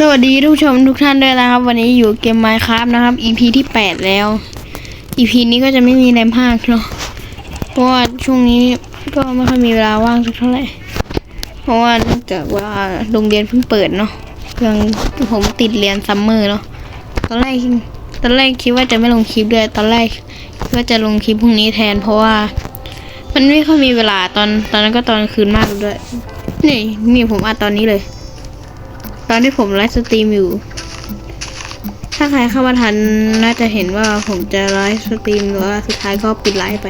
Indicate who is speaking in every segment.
Speaker 1: สวัสดีทุกชมทุกท่านด้วยนะครับ วันนี้อยู่เกม Minecraft นะครับ EP ที่ 8 แล้ว EP นี้ก็จะไม่มีแรมภาคเนาะเพราะว่าช่วงนี้ก็ไม่ค่อยมีเวลาว่างสักเท่าไหร่เพราะว่าเนื่องจากว่าโรงเรียนเพิ่งเปิดเนาะยังผมติดเรียนซัมเมอร์เนาะตอนแรกตอนแรกคิดว่าจะไม่ลงคลิปด้วยตอนแรกคิดว่าจะลงคลิปพรุ่งนี้แทน เพราะว่า มันไม่ค่อยมีเวลาตอนตอนนั้นก็ตอนคืนมากด้วยนี่นี่ผมอัดตอนนี้เลย ตอนที่ผมไลฟ์สตรีมอยู่ ถ้าใครเข้ามาทันน่าจะเห็นว่าผมจะไลฟ์สตรีมหรือว่าสุดท้ายก็ปิดไลฟ์ไป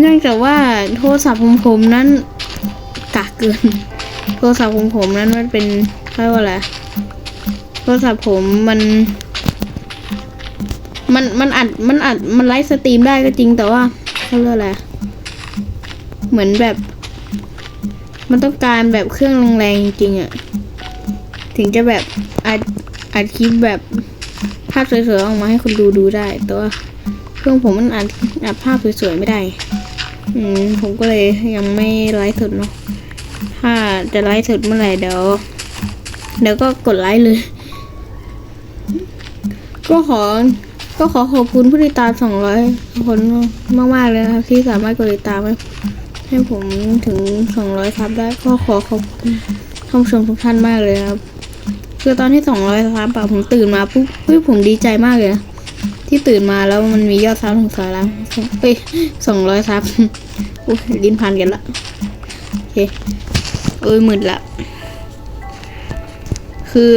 Speaker 1: เนื่องจากว่าโทรศัพท์ของผมนั้นกากเกิน โทรศัพท์ของผมนั้นมันเป็นเขาเรียกว่าอะไรโทรศัพท์ผมมันมันมันอัดมันอัดมันไลฟ์สตรีมได้ก็จริงแต่ว่าเขาเรียกอะไรเหมือนแบบ มันต้องการแบบเครื่องแรงๆจริงๆอะ ถึงจะแบบอัดอัดคลิปแบบภาพสวยๆออกมาให้คนดูดูได้ แต่ว่าเครื่องผมมันอัดอัดภาพสวยๆไม่ได้ อืมผมก็เลยยังไม่ไลฟ์สดเนาะถ้าจะไลฟ์สดเมื่อไหร่เดี๋ยวเดี๋ยวก็กดไลค์เลย ก็ขอ ก็ขอขอบคุณผู้ติดตาม200คนมากๆเลยครับ ที่สามารถกดติดตามให้ให้ผมถึง200ซับได้ก็ขอขอบคุณท่านผู้ชมทุกท่านมากเลยครับ คือตอนที่สองร้อยซับอะผมตื่นมาปุ๊บเฮ้ยผมดีใจมากเลยนะที่ตื่นมาแล้วมันมียอดซับถึงสองล้านเอ้ยสองร้อยซับอุ้ยลิ้นพันกันละโอเคเอ้ยหมื่นละ คือ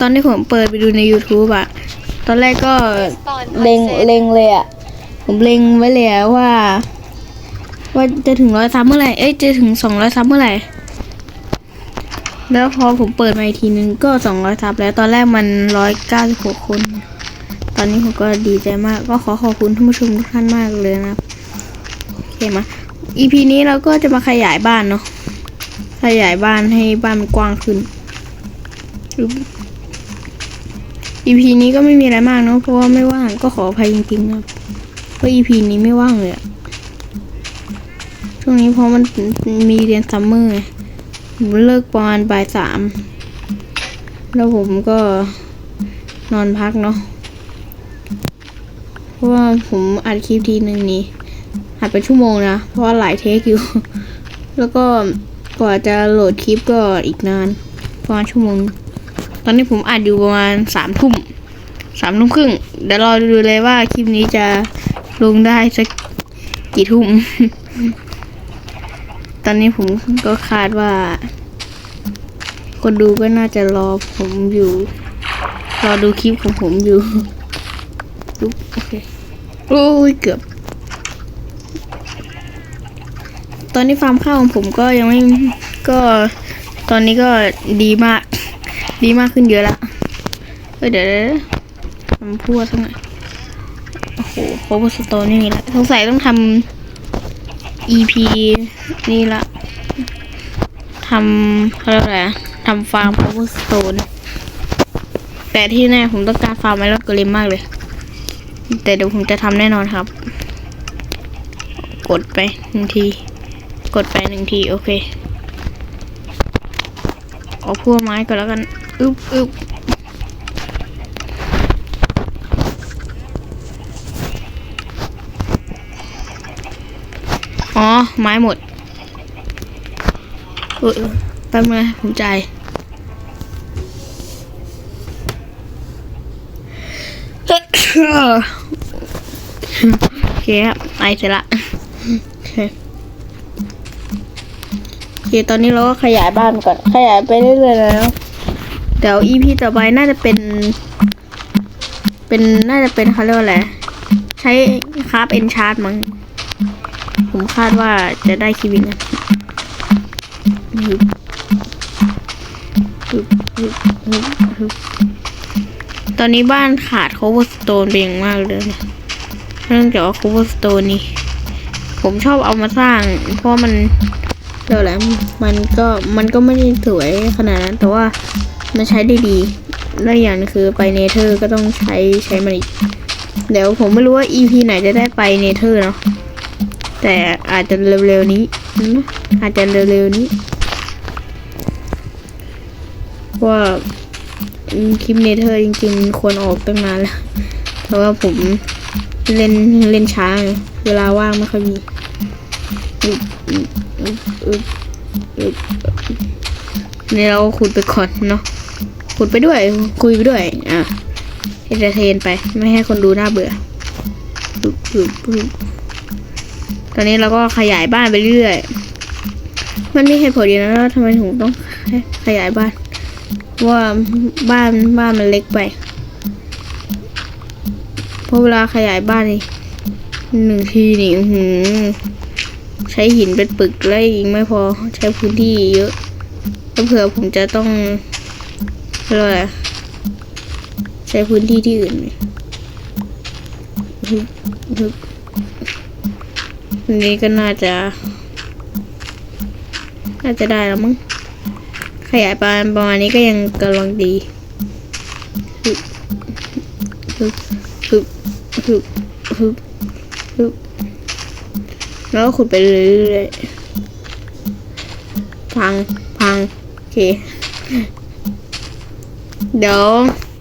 Speaker 1: ตอนที่ผมเปิดไปดูใน YouTube อะตอนแรกก็เล็งเล็งเลยอะผมเล็งไว้เลยอะว่า ว่าจะถึงร้อยซับเมื่อไหร่เอ้ยจะถึงสองร้อยซับเมื่อไหร่ แล้วพอผมเปิดมาอีกทีนึงก็สองร้อยซับแล้วตอนแรกมันร้อยเก้าสิบหกคน ตอนนี้ผมก็ดีใจมาก ก็ขอขอบคุณท่านผู้ชมทุกท่านมากเลยนะโอเคมา EP นี้เราก็จะมาขยายบ้านเนาะขยายบ้านให้บ้านมันกว้างขึ้น EP นี้ก็ไม่มีอะไรมากเนาะเพราะว่าไม่ว่างก็ขออภัยจริงๆนะเพราะ EP นี้ไม่ว่างเลยช่วงนี้เพราะมันมีเรียนซัมเมอร์ไง ผมเลิกประมาณบ่ายสาม แล้วผมก็นอนพักเนาะ เพราะว่าผมอัดคลิปทีหนึ่งนี่อัดเป็นชั่วโมงนะ เพราะว่าหลายเทคอยู่ แล้วก็กว่าจะโหลดคลิปก็อีกนาน ประมาณชั่วโมง ตอนนี้ผมอัดอยู่ประมาณสามทุ่มสามทุ่มครึ่ง เดี๋ยวรอดูเลยว่าคลิปนี้จะลงได้สักกี่ทุ่ม ตอนนี้ผมก็คาดว่า คนดูก็น่าจะรอผมอยู่ รอดูคลิปของผมอยู่โอเคโอ้ยเกือบ ตอนนี้ฟาร์มข้าวของผมก็ยังไม่ก็ตอนนี้ก็ดีมาก ดีมากขึ้นเยอะละเอ้ยเดี๋ยวทำพูดสักหน่อยโอ้โหโคบสโตนนี่ละสงสัยต้องทำ EP นี่ละทำเขาเรียกอะไรอะทำฟาร์ม power stone แต่ที่แน่ผมต้องการฟาร์มไม้รอดกริมมากเลย แต่เดี๋ยวผมจะทำแน่นอนครับ กดไปหนึ่งที กดไปหนึ่งที โอเค เอาพวกไม้ก่อนแล้วกัน อึ๊บอึ๊บ อ๋อ ไม้หมดเออแป๊บนึงผมจ่ายโอเคครับไอเสร็จละโอเค ตอนนี้เราก็ขยายบ้านก่อน ขยายไปเรื่อยๆแล้วเดี๋ยว EP ต่อไปน่าจะเป็น เป็นน่าจะเป็นเขาเรียกว่าอะไร ใช้คราฟเอนชาร์ดมั้ง ผมคาดว่าจะได้คีวินนะฮึบฮึบฮึบฮึบฮึบตอนนี้บ้านขาด cobblestone เป็นอย่างมากเลยนะเนื่องจากว่า cobblestone นี่ ผมชอบเอามาสร้าง เพราะมันเดี๋ยวแหละมันก็มันก็ไม่ได้สวยขนาดนั้น แต่ว่ามันใช้ได้ดีและอย่างหนึงคือไปเนเธอร์ก็ต้องใช้ใช้มันอีกเดี๋ยวผมไม่รู้ว่า EP ไหนจะได้ไปเนเธอร์เนาะ แต่อาจจะเร็วๆนี้นะอาจจะเร็วๆนี้ว่าคลิปเนเธอร์จริงๆควรออกตั้งนานแล้วแต่ว่าผมเล่นเล่นช้า เวลาว่างไม่ค่อยมีอึบอึบอึบอึบอึบนี่เราขุดไปก่อนเนาะขุดไปด้วย คุยไปด้วย อะเอนเตอร์เทนไป ไม่ให้คนดูน่าเบื่อ ตอนนี้เราก็ขยายบ้านไปเรื่อย มันมีเหตุผลอยู่นะว่าทำไมถึงต้องขยายบ้าน ว่าบ้านบ้านมันเล็กไปเพราะเวลาขยายบ้านนี่หนึ่งทีนี่หืใช้หินเป็นปึกแล้วอีกไม่พอใช้พื้นที่เยอะแล้วเผื่อผมจะต้องอะไรใช้พื้นที่ที่อื่นไหมฮึบฮึบ อันนี้ก็น่าจะ น่าจะได้แล้วมั้ง ขยายปานประมาณนี้ก็ยังกำลังดีฮึบฮึบฮึบฮึบฮึบฮึบแล้วก็ขุดไปเรื่อยๆพัง พัง โอเค เดี๋ยว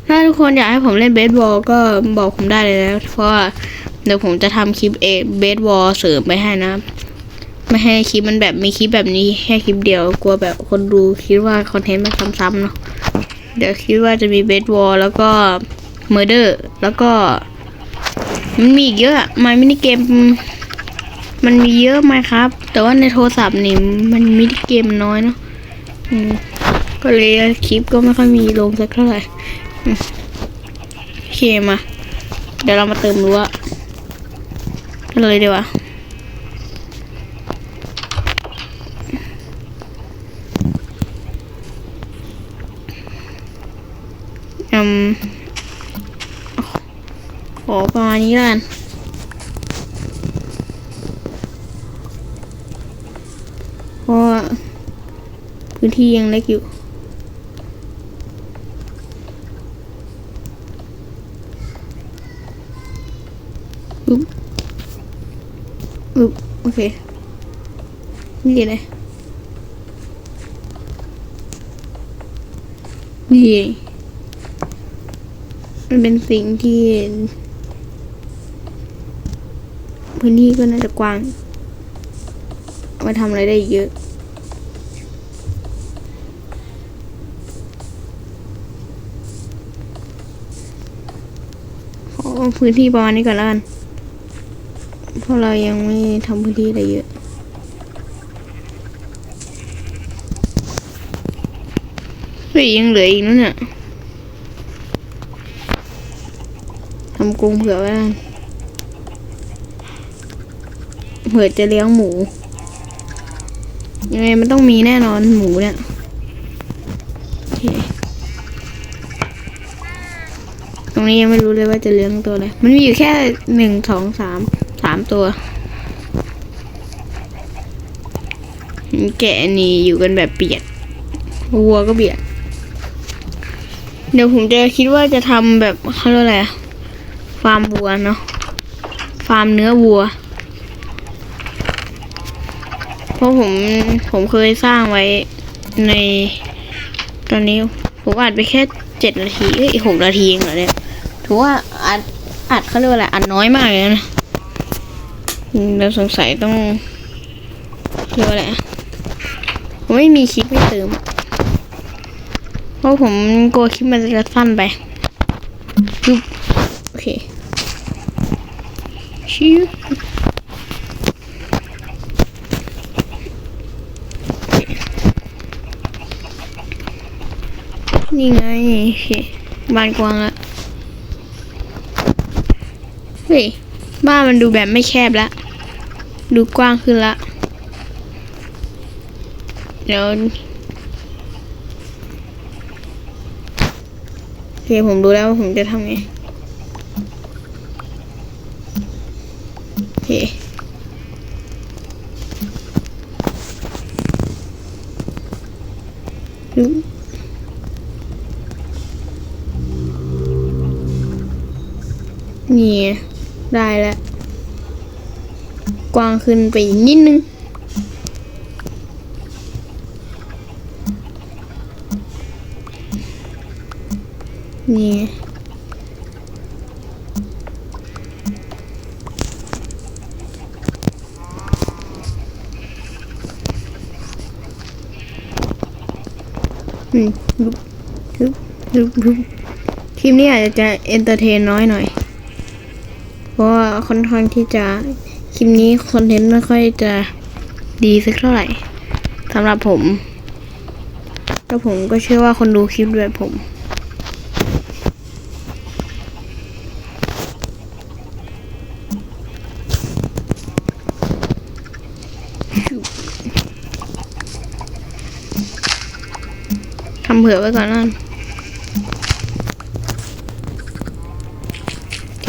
Speaker 1: ถ้าทุกคนอยากให้ผมเล่นเบสบอลก็บอกผมได้เลยนะ เพราะว่า เดี๋ยวผมจะทำคลิปเอเบสบอลเสริมไปให้นะไม่ให้คลิปมันแบบมีคลิปแบบนี้แค่คลิปเดียวกลัวแบบคนดูคิดว่าคอนเทนต์มันซ้ำๆเนาะเดี๋ยวคิดว่าจะมีเบสบอลแล้วก็เมอร์เดอร์แล้วก็มันมีอีกเยอะมามินิเกม มันมีเยอะไหมครับ แต่ว่าในโทรศัพท์นี่มันมินิเกมน้อยเนาะก็เลยคลิปก็ไม่ค่อยมีลงสักเท่าไหร่โอเคมาเดี๋ยวเรามาเติมรั้ว กันเลยดีกว่าอืมขอประมาณนี้ละกันเพราะพื้นที่ยังเล็กอยู่ อุ๊บอุ๊บโอ เค นี่เลย นี่ มันเป็นสิ่งที่พื้นที่ก็น่าจะกว้างมาทำอะไรได้เยอะพื้นที่ประมาณนี้ก่อนแล้วกัน พราะเรายังไม่ทำพื้นที่อะไรเยอะเฮ้ยยังเหลืออีกนั่นน่ะทำกรงเผื่อไว้แล้วกันเผื่อจะเลี้ยงหมู ยังไงมันต้องมีแน่นอนหมูเนี่ยตรงนี้ยังไม่รู้เลยว่าจะเลี้ยงตัวอะไร มันมีอยู่แค่หนึ่งสองสามามตัว แกะนี่อยู่กันแบบเปียกวัวก็เบียด เดี๋ยวผมจะคิดว่าจะทำแบบเขาเรียกอะไรฟาร์มวัวเนาะฟาร์มเนื้อวัว เพราะผมผมเคยสร้างไว้ใน ตอนนี้ผมอัดไปแค่เจ็ดนาทีเอ้ยหกนาทีเองเหรอเนี่ยถือว่าอัดอัดเขาเรียกว่าอะไรอัดน้อยมากเลยนะ เราสงสัยต้องเรียกว่าอะไรอะผมไม่มีคลิปให้เติม เพราะผมกลัวคลิปมันจะสั้นไปปึ๊บโอเคชิวนี่ไงโอเคบ้านกว้างล้วเฮ้ยบ้านมันดูแบบไม่แคบแล้ว ดูกว้างขึ้นละ เดี๋ยวโอเคผมรู้แล้วว่าผมจะทำไงโอเคปึ๊บนี่ได้แล้ว กว้างขึ้นไปอีกนิดนึง นี่ อืมลุกลุกลุกคลิปนี้อาจจะเอนเตอร์เทนน้อยหน่อย เพราะว่าค่อนข้างที่จะ คลิปนี้คอนเทนต์ไม่ค่อยจะดีสักเท่าไหร่สำหรับผมแล้วผมก็เชื่อว่าคนดูคลิปแบบผม ทำเผื่อไว้ก่อนนั่นโอเค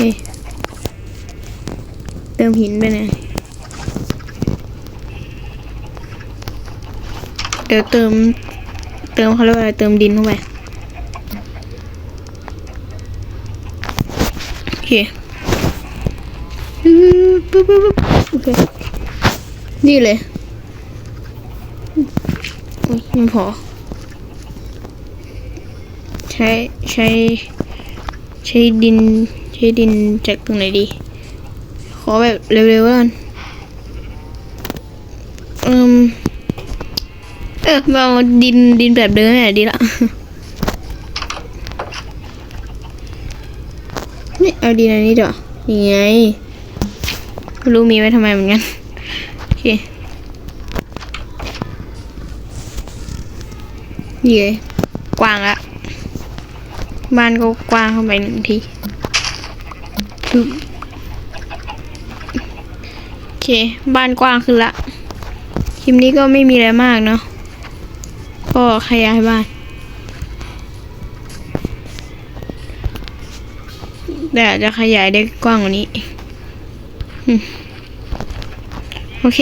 Speaker 1: เติมหินไปไหนอยเดี๋ยวเติม เติมเขาเรียกว่าอะไรเติมดินเข้าไปโอเคปึ๊บปึ๊บปึ๊บโอเคนี่เลยอุ๊ยไม่พอ ใช้ใช้ ใช้ดิน ใช้ดินจากตรงไหนดี อแบบเร็วๆแล้วกันเอืมเออมาเอาดินดินแบบเดิมเนี่ยดีละนี่เอาดินอันนี้เดี๋ยวนี่ไงรู้มีไว้ทำไมเหมือนกันโอเคนี่เลยกว้างละบ้านก็กว้างเข้าไปหนึ่งที เค บ้านกว้างขึ้นละคลิปนี้ก็ไม่มีอะไรมากเนาะก็ขยายบ้าน แต่จะขยายได้กว้างกว่านี้โอเค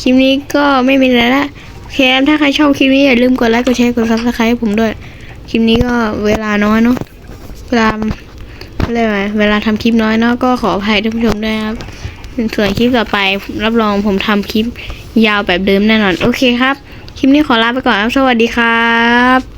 Speaker 1: คลิปนี้ก็ไม่มีอะไรละโอเคถ้าใครชอบคลิปนี้อย่าลืมกดไลค์กดแชร์กดซับสไครต์ให้ผมด้วย คลิปนี้ก็เวลาน้อยเนาะเวลาอะไรยกว่าเวลาทำคลิปน้อยเนาะก็ขออภัยท่านผู้ชมด้วยครับ ส่วนคลิปต่อไปรับรองผมทำคลิปยาวแบบเดิมแน่นอน โอเคครับ คลิปนี้ขอลาไปก่อนครับ สวัสดีครับ